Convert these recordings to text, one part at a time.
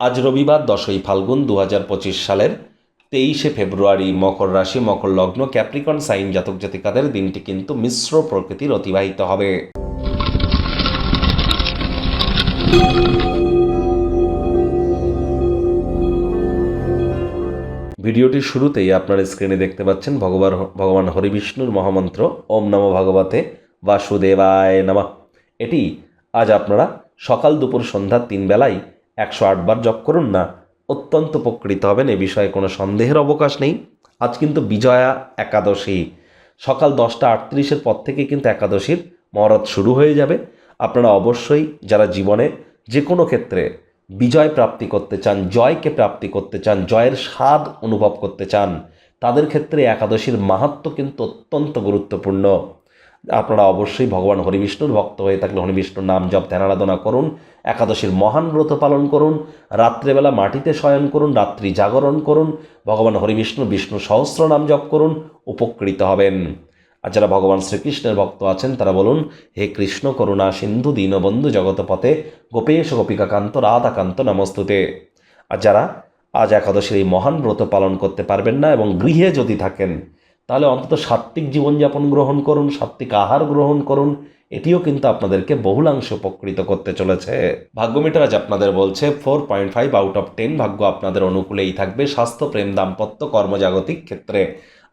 আজ রবিবার দশই ফাল্গুন দু হাজার পঁচিশ সালের তেইশে ফেব্রুয়ারি মকর রাশি, মকর লগ্ন, ক্যাপ্রিকন, সাইন জাতক জাতিকাদের দিনটি কিন্তু মিশ্র প্রকৃতির অতিবাহিত হবে। ভিডিওটির শুরুতেই আপনার স্ক্রিনে দেখতে পাচ্ছেন ভগবান ভগবান হরিবিষ্ণুর মহামন্ত্র, ওম নম ভগবতে বাসুদেবায় নমঃ। এটি আজ আপনারা সকাল দুপুর সন্ধ্যা তিন বেলায় একশো আটবার জপ করুন না, অত্যন্ত উপকৃত হবেন, এ বিষয়ে কোনো সন্দেহের অবকাশ নেই। আজ কিন্তু বিজয়া একাদশী। সকাল দশটা আটত্রিশের পর থেকে কিন্তু একাদশীর মহরত শুরু হয়ে যাবে। আপনারা অবশ্যই যারা জীবনে যে কোনো ক্ষেত্রে বিজয় প্রাপ্তি করতে চান, জয়কে প্রাপ্তি করতে চান, জয়ের স্বাদ অনুভব করতে চান, তাদের ক্ষেত্রে একাদশীর মাহাত্ম কিন্তু অত্যন্ত গুরুত্বপূর্ণ। আপনারা অবশ্যই ভগবান হরিবিষ্ণুর ভক্ত হয়ে থাকলে হরিবিষ্ণুর নাম জপ, ধ্যান আরাধনা করুন, একাদশীর মহান ব্রত পালন করুন, রাত্রেবেলা মাটিতে শয়ন করুন, রাত্রি জাগরণ করুন, ভগবান হরিবিষ্ণু, বিষ্ণু সহস্র নাম জপ করুন, উপকৃত হবেন। আর যারা ভগবান শ্রীকৃষ্ণের ভক্ত আছেন, তারা বলুন, হে কৃষ্ণ করুণা, সিন্ধু দীনবন্ধু জগতপথে গোপেশ গোপিকাকান্ত, রাধাকান্ত নমস্তুতে। আর যারা আজ একাদশীর এই মহান ব্রত পালন করতে পারবেন না এবং গৃহে যদি থাকেন তাহলে অন্তত সাত্ত্বিক জীবনযাপন গ্রহণ করুন, সাত্ত্বিক আহার গ্রহণ করুন, এটিও কিন্তু আপনাদেরকে বহুলাংশ উপকৃত করতে চলেছে। ভাগ্যমিটার আজ আপনাদের বলছে, four point five out of ten ভাগ্য আপনাদের অনুকূলেই থাকবে, স্বাস্থ্য, প্রেম, দাম্পত্য, কর্মজাগতিক ক্ষেত্রে।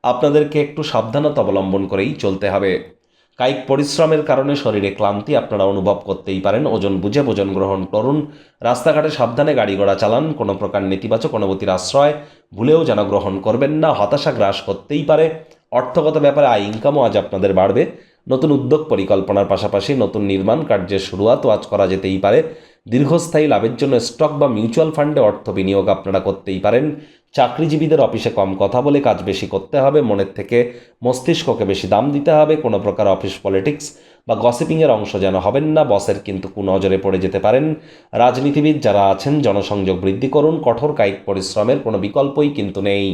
আপনাদেরকে একটু সাবধানতা অবলম্বন করেই চলতে হবে। কায়িক পরিশ্রমের কারণে শরীরে ক্লান্তি আপনারা অনুভব করতেই পারেন। ওজন বুঝে ভোজন গ্রহণ করুন। রাস্তাঘাটে সাবধানে গাড়ি ঘোড়া চালান। কোনো প্রকার নেতিবাচক অনুভূতির আশ্রয় ভুলেও যেন গ্রহণ করবেন না। হতাশা গ্রাস করতেই পারে। অর্থগত ব্যাপারে আয় ইনকামও আজ আপনাদের বাড়বে। নতুন উদ্যোগ পরিকল্পনার পাশাপাশি নতুন নির্মাণ কার্যের শুরুয়াতও আজ করা যেতেই পারে। দীর্ঘস্থায়ী লাভের জন্য স্টক বা মিউচুয়াল ফান্ডে অর্থ বিনিয়োগ আপনারা করতেই পারেন। চাকরিজীবীদের অফিসে কম কথা বলে কাজ বেশি করতে হবে, মনের থেকে মস্তিষ্ককে বেশি দাম দিতে হবে, কোনো প্রকার অফিস পলিটিক্স বা গসিপিংয়ের অংশ যেন হবেন না, বসের কিন্তু কুনজরে পড়ে যেতে পারেন। রাজনীতিবিদ যারা আছেন, জনসংযোগ বৃদ্ধি করুন, কঠোর কায়িক পরিশ্রমের কোনো বিকল্পই কিন্তু নেই।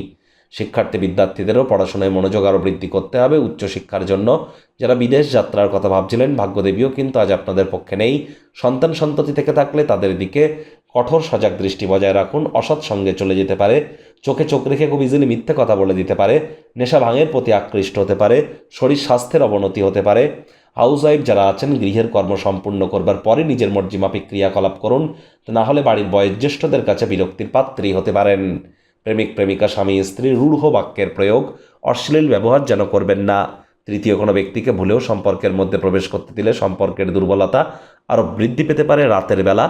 শিক্ষার্থী বিদ্যার্থীদেরও পড়াশোনায় মনোযোগ আরও বৃদ্ধি করতে হবে, উচ্চশিক্ষার জন্য। যারা বিদেশ যাত্রার কথা ভাবছিলেন, ভাগ্যদেবীও কিন্তু আজ আপনাদের পক্ষে নেই। সন্তান সন্ততি থেকে থাকলে তাদের দিকে কঠোর সজাগ দৃষ্টি বজায় রাখুন, অসৎ সঙ্গে চলে যেতে পারে, চোখে চোখ রেখে খুব ইজিলি মিথ্যে কথা বলে দিতে পারে, নেশা ভাঙের প্রতি আকৃষ্ট হতে পারে, শরীর স্বাস্থ্যের অবনতি হতে পারে। হাউস ওয়াইফ যারা আছেন, গৃহের কর্ম সম্পূর্ণ করবার পরে নিজের মর্জিমাফিক ক্রিয়াকলাপ করুন, না হলে বাড়ির বয়োজ্যেষ্ঠদের কাছে বিরক্তির পাত্রী হতে পারেন। প্রেমিক, প্রেমিকা, স্বামী, স্ত্রী, রূঢ় বাক্যের প্রয়োগ, অশ্লীল ব্যবহার যেন করবেন না। তৃতীয়, কোনো ব্যক্তিকে ভুলেও সম্পর্কের মধ্যে প্রবেশ করতে দিলে সম্পর্কের দুর্বলতা আরও বৃদ্ধি পেতে পারে রাতের বেলা।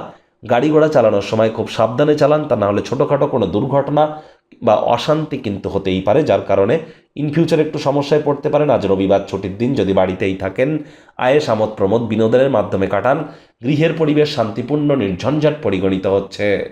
গাড়ি ঘোড়া চালানোর সময় খুব সাবধানে চালান, তা না হলে ছোটোখাটো কোনো দুর্ঘটনা বা অশান্তি কিন্তু হতেই পারে, যার কারণে ইন ফিউচার একটু সমস্যায় পড়তে পারেন। আজ রবিবার ছুটির দিন, যদি বাড়িতেই থাকেন, আয়ে আমোদ প্রমোদ বিনোদনের মাধ্যমে কাটান। গৃহের পরিবেশ শান্তিপূর্ণ, নির্ঝঞ্ঝাট পরিগণিত হচ্ছে।